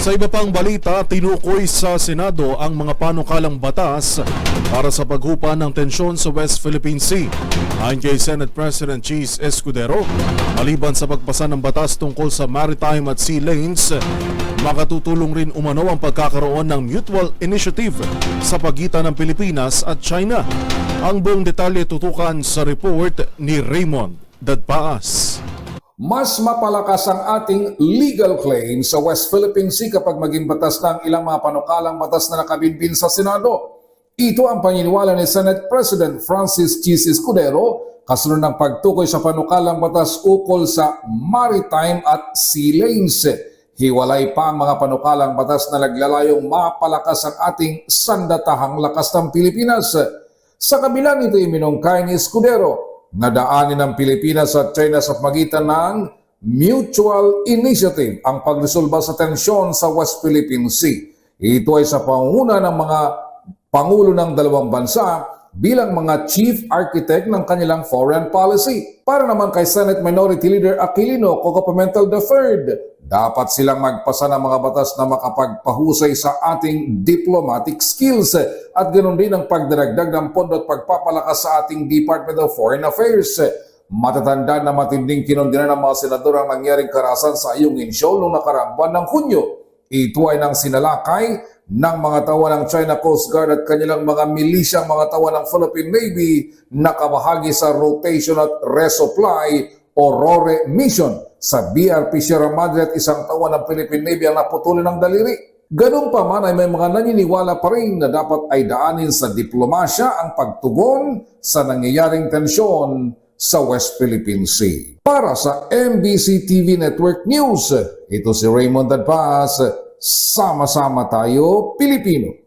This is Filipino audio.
Sa iba pang balita, tinukoy sa Senado ang mga panukalang batas para sa paghupa ng tensyon sa West Philippine Sea. Ayon kay Senate President Cheese Escudero, maliban sa pagpasa ng batas tungkol sa maritime at sea lanes, makatutulong rin umano ang pagkakaroon ng mutual initiative sa pagitan ng Pilipinas at China. Ang buong detalye tutukan sa report ni Raymond Dadpaas. Mas mapalakas ang ating legal claim sa West Philippine Sea kapag maging batas ng ilang mga panukalang batas na nakabinbin sa Senado. Ito ang paniniwala ni Senate President Francis Chis Escudero kasunod ng pagtukoy sa panukalang batas ukol sa maritime at sea lanes. Hiwalay pa ang mga panukalang batas na naglalayong mapalakas ang ating sandatahang lakas ng Pilipinas. Sa kabilang ito iminungkay ni Escudero na daanin ng Pilipinas at China sa pagitan ng Mutual Initiative ang pagresolba sa tensyon sa West Philippine Sea. Ito ay sa panguna ng mga Pangulo ng dalawang bansa bilang mga chief architect ng kanilang foreign policy. Para naman kay Senate Minority Leader Aquilino Coco Pimentel III, dapat silang magpasa ng mga batas na makapagpahusay sa ating diplomatic skills at ganoon din ang pagdaragdag ng pondo at pagpapalakas sa ating Department of Foreign Affairs. Matatanda na matinding kinondinan ng mga senador ang nangyaring karasan sa iyong insyo noong nakaraang buwan ng Hunyo. Ito ay nang sinalakay ng mga tawa ng China Coast Guard at kanilang mga milisyang mga tawa ng Philippine Navy na kabahagi sa Rotation at Resupply o RORE mission sa BRP Sierra Madre at isang tawa ng Philippine Navy ang naputuloy ng daliri. Ganun pa man ay may mga naniniwala pa rin na dapat ay daanin sa diplomasya ang pagtugon sa nangyayaring tensyon sa West Philippine Sea. Para sa MBC TV Network News, ito si Raymond Dadpaz, sama-sama tayo Pilipino.